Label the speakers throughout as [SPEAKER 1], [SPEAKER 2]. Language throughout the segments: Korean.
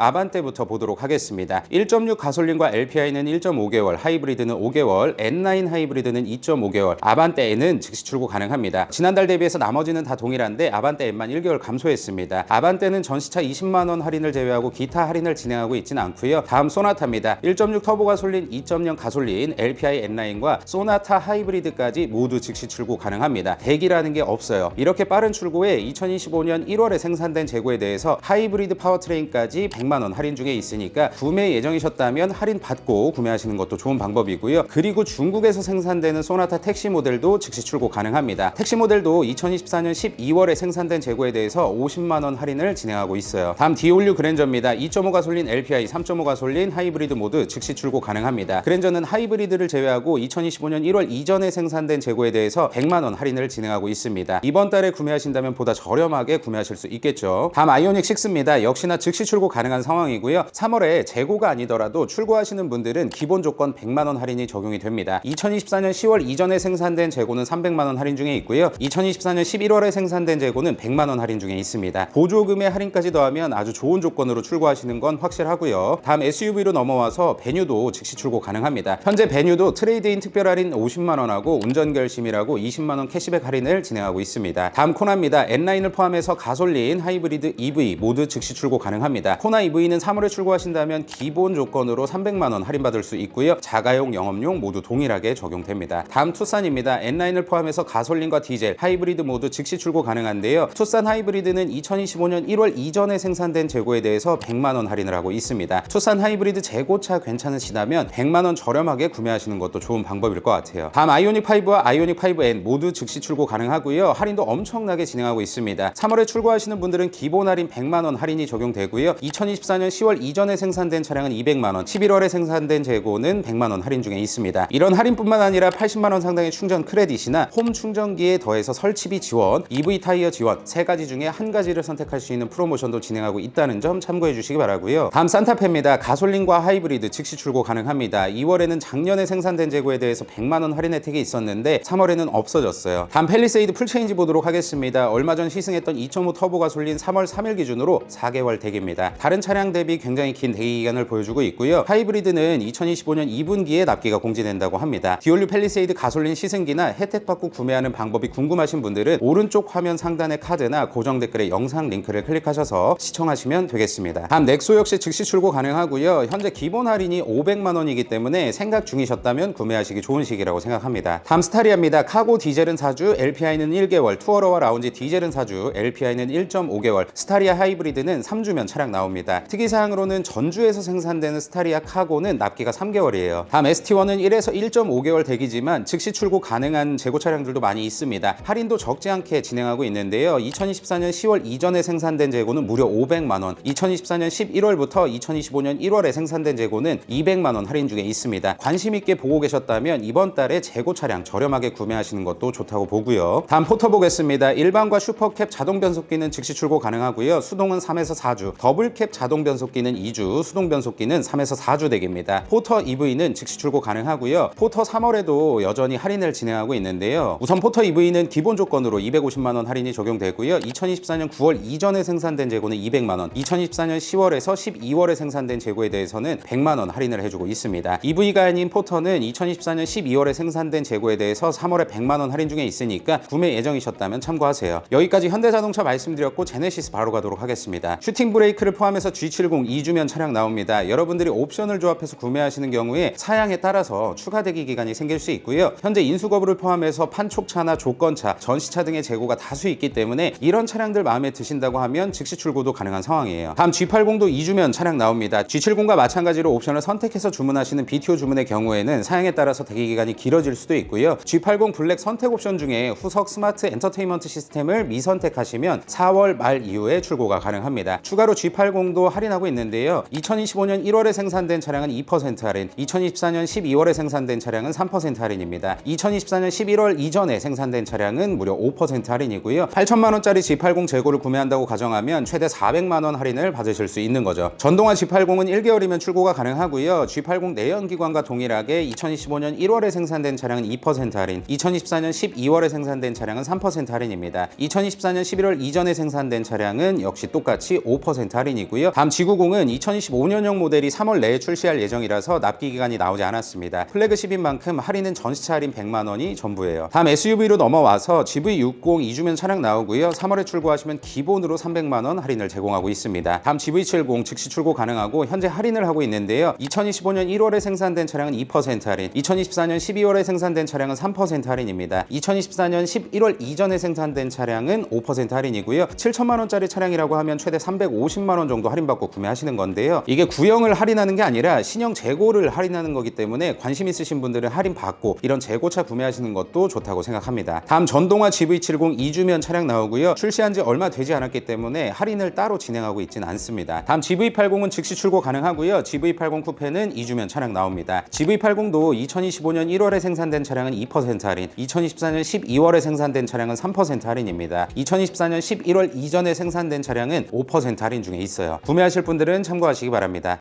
[SPEAKER 1] 아반떼부터 보도록 하겠습니다. 1.6 가솔린과 LPI는 1.5개월, 하이브리드는 5개월, N9 하이브리드는 2.5개월, 아반떼에는 즉시 출고 가능합니다. 지난달 대비해서 나머지는 다 동일한데 아반떼 N만 1개월 감소했습니다. 아반떼는 전시차 20만 원 할인을 제외하고 기타 할인을 진행하고 있지는 않고요. 다음 소나타입니다. 1.6 터보 가솔린, 2.0 가솔린, LPI N9과 소나타 하이브리드까지 모두 즉시 출고 가능합니다. 대기라는 게 없어요. 이렇게 빠른 출고에 2025년 1월에 생산된 재고에 대해서 하이브리드 파워트레인까지 100만 원 할인 중에 있으니까 구매 예정이셨다면 할인 받고 구매하시는 것도 좋은 방법이고요. 그리고 중국에서 생산되는 소나타 택시 모델도 즉시 출고 가능합니다. 택시 모델도 2024년 12월에 생산된 재고에 대해서 50만 원 할인을 진행하고 있어요. 다음 디올류 그랜저입니다. 2.5 가솔린 LPI, 3.5 가솔린 하이브리드 모두 즉시 출고 가능합니다. 그랜저는 하이브리드를 제외하고 2025년 1월 이전에 생산된 재고에 대해서 100만 원 할인을 진행하고 있습니다. 이번 달에 구매하신다면 보다 저렴하게 구매하실 수 있겠죠. 다음 아이오닉 6입니다. 역시나 즉시 출고 가능한 상황이고요. 3월에 재고가 아니더라도 출고하시는 분들은 기본 조건 100만 원 할인이 적용이 됩니다. 2024년 10월 이전에 생산된 재고는 300만 원 할인 중에 있고요. 2024년 11월에 생산된 재고는 100만 원 할인 중에 있습니다. 보조금의 할인까지 더하면 아주 좋은 조건으로 출고하시는 건 확실하고요. 다음 SUV로 넘어와서 베뉴도 즉시 출고 가능합니다. 현재 베뉴도 트레이드인 특별 할인 50만 원하고 운전 결심이라고 20만 원 캐시백 할인을 진행하고 있습니다. 다음 코나입니다. N9을 포함해서 가솔린, 하이브리드, EV 모두 즉시 출고 가능합니다. 코나 EV는 3월에 출고하신다면 기본 조건으로 300만 원 할인받을 수 있고요. 자가용, 영업용 모두 동일하게 적용됩니다. 다음 투싼입니다. N9을 포함해서 가솔린과 디젤, 하이브리드 모두 즉시 출고 가능한데요. 투싼 하이브리드는 2025년 1월 이전에 생산된 재고에 대해서 100만 원 할인을 하고 있습니다. 투싼 하이브리드 재고차 괜찮으시다면 100만 원 저렴하게 구매하시는 것도 좋은 방법일 것 같아요. 다음 아이오닉 5와 아이오닉 5N 모두 즉시 출고 가능하고요. 할인도 엄청나게 진행하고 있습니다. 3월에 출고하시는 분들은 기본 할인 100만 원 할인이 적용되고요. 2024년 10월 이전에 생산된 차량은 200만 원, 11월에 생산된 재고는 100만 원 할인 중에 있습니다. 이런 할인뿐만 아니라 80만 원 상당의 충전 크레딧이나 홈 충전기에 더해서 설치비 지원, EV 타이어 지원 세 가지 중에 한 가지를 선택할 수 있는 프로모션도 진행하고 있다는 점 참고해 주시기 바라고요. 다음 산타페입니다. 가솔린과 하이브리드 즉시 출고 가능합니다. 2월에는 작년에 생산된 재고에 대해서 100만 원 할인 혜택이 있었는데 3월에는 없어졌어요. 다음 펠리세이드 풀체인지 보도록 하겠습니다. 얼마 전 시승했던 2.5 터보 가솔린 3월 3일 기준으로 4개월 대기입니다. 다른 차량 대비 굉장히 긴 대기 기간을 보여주고 있고요. 하이브리드는 2025년 2분기에 납기가 공지된다고 합니다. 디올류 펠리세이드 가솔린 시승기나 혜택 받고 구매하는 방법이 궁금하신 분들은 오른쪽 화면 상단의 카드나 고정 댓글에 영상 링크를 클릭하셔서 시청하시면 되겠습니다. 다음 넥소 역시 즉시 출고 가능하고요. 현재 기본 할인이 500만 원이기 때문에 생각 중이셨다면 구매하시기 좋은 시기라고 생각합니다. 다음 스타리아입니다. 카고 디젤은 4주, LPI는 1개월, 투어러와 라운지 디젤은 4주, LPI는 1.5개월, 스타리아 하이브리드는 3주면 차량 나옵니 다. 특이사항으로는 전주에서 생산되는 스타리아 카고는 납기가 3개월이에요. 다음 ST1은 1에서 1.5개월 대기지만 즉시 출고 가능한 재고 차량들도 많이 있습니다. 할인도 적지 않게 진행하고 있는데요. 2024년 10월 이전에 생산된 재고는 무려 500만 원, 2024년 11월부터 2025년 1월에 생산된 재고는 200만 원 할인 중에 있습니다. 관심 있게 보고 계셨다면 이번 달에 재고 차량 저렴하게 구매하시는 것도 좋다고 보고요. 다음 포터 보겠습니다. 일반과 슈퍼캡 자동 변속기는 즉시 출고 가능하고요. 수동은 3에서 4주, 더블캡 자동 변속기는 2주, 수동 변속기는 3에서 4주 대기입니다. 포터 EV는 즉시 출고 가능하고요. 포터 3월에도 여전히 할인을 진행하고 있는데요. 우선 포터 EV는 기본 조건으로 250만 원 할인이 적용되고요. 2024년 9월 이전에 생산된 재고는 200만 원, 2024년 10월에서 12월에 생산된 재고에 대해서는 100만 원 할인을 해주고 있습니다. EV가 아닌 포터는 2024년 12월에 생산된 재고에 대해서 3월에 100만 원 할인 중에 있으니까 구매 예정이셨다면 참고하세요. 여기까지 현대자동차 말씀드렸고 제네시스 바로 가도록 하겠습니다. 슈팅 브레이크를 포함해서 G70 2주면 차량 나옵니다. 여러분들이 옵션을 조합해서 구매하시는 경우에 사양에 따라서 추가 대기 기간이 생길 수 있고요. 현재 인수거부를 포함해서 판촉차나 조건차, 전시차 등의 재고가 다수 있기 때문에 이런 차량들 마음에 드신다고 하면 즉시 출고도 가능한 상황이에요. 다음 G80도 2주면 차량 나옵니다. G70과 마찬가지로 옵션을 선택해서 주문하시는 BTO 주문의 경우에는 사양에 따라서 대기 기간이 길어질 수도 있고요. G80 블랙 선택 옵션 중에 후석 스마트 엔터테인먼트 시스템을 미선택하시면 4월 말 이후에 출고가 가능합니다. 추가로 G80도 할인하고 있는데요. 2025년 1월에 생산된 차량은 2% 할인, 2024년 12월에 생산된 차량은 3% 할인입니다. 2024년 11월 이전에 생산된 차량은 무려 5% 할인이고요. 8천만 원짜리 G80 재고를 구매한다고 가정하면 최대 400만 원 할인을 받으실 수 있는 거죠. 전동화 G80은 1개월이면 출고가 가능하고요. G80 내연기관과 동일하게 2025년 1월에 생산된 차량은 2% 할인, 2024년 12월에 생산된 차량은 3% 할인입니다. 2024년 11월 이전에 생산된 차량은 역시 똑같이 5% 할인이고요. 있고요. 다음 지구공은 2025년형 모델이 3월 내에 출시할 예정이라서 납기 기간이 나오지 않았습니다. 플래그십인 만큼 할인은 전시차 할인 100만 원이 전부예요. 다음 SUV로 넘어와서 GV60 2주면 차량 나오고요. 3월에 출고하시면 기본으로 300만 원 할인을 제공하고 있습니다. 다음 GV70 즉시 출고 가능하고 현재 할인을 하고 있는데요. 2025년 1월에 생산된 차량은 2% 할인, 2024년 12월에 생산된 차량은 3% 할인입니다. 2024년 11월 이전에 생산된 차량은 5% 할인이고요. 7천만 원짜리 차량이라고 하면 최대 350만 원 정도 할인 받고 구매하시는 건데요. 이게 구형을 할인하는 게 아니라 신형 재고를 할인하는 거기 때문에 관심 있으신 분들은 할인 받고 이런 재고차 구매하시는 것도 좋다고 생각합니다. 다음 전동화 GV70 2주면 차량 나오고요. 출시한 지 얼마 되지 않았기 때문에 할인을 따로 진행하고 있지는 않습니다. 다음 GV80은 즉시 출고 가능하고요. GV80 쿠페는 2주면 차량 나옵니다. GV80도 2025년 1월에 생산된 차량은 2% 할인, 2024년 12월에 생산된 차량은 3% 할인입니다. 2024년 11월 이전에 생산된 차량은 5% 할인 중에 있어요. 구매하실 분들은 참고하시기 바랍니다.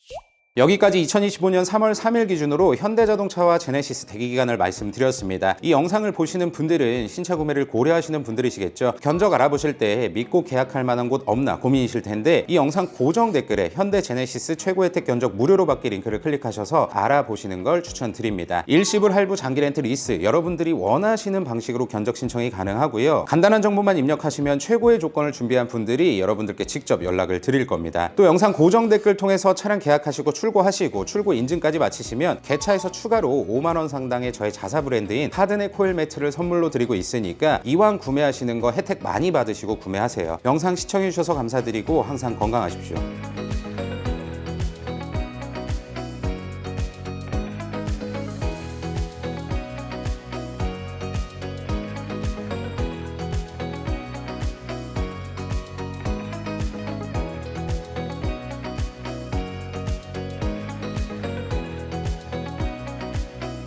[SPEAKER 1] 여기까지 2025년 3월 3일 기준으로 현대자동차와 제네시스 대기 기간을 말씀드렸습니다. 이 영상을 보시는 분들은 신차 구매를 고려하시는 분들이시겠죠. 견적 알아보실 때 믿고 계약할 만한 곳 없나 고민이실 텐데 이 영상 고정 댓글에 현대 제네시스 최고 혜택 견적 무료로 받기 링크를 클릭하셔서 알아보시는 걸 추천드립니다. 일시불 할부 장기 렌트 리스 여러분들이 원하시는 방식으로 견적 신청이 가능하고요. 간단한 정보만 입력하시면 최고의 조건을 준비한 분들이 여러분들께 직접 연락을 드릴 겁니다. 또 영상 고정 댓글 통해서 차량 계약하시고 출고하시고 출고 인증까지 마치시면 개차에서 추가로 5만 원 상당의 저의 자사 브랜드인 하드네 코일 매트를 선물로 드리고 있으니까 이왕 구매하시는 거 혜택 많이 받으시고 구매하세요. 영상 시청해 주셔서 감사드리고 항상 건강하십시오.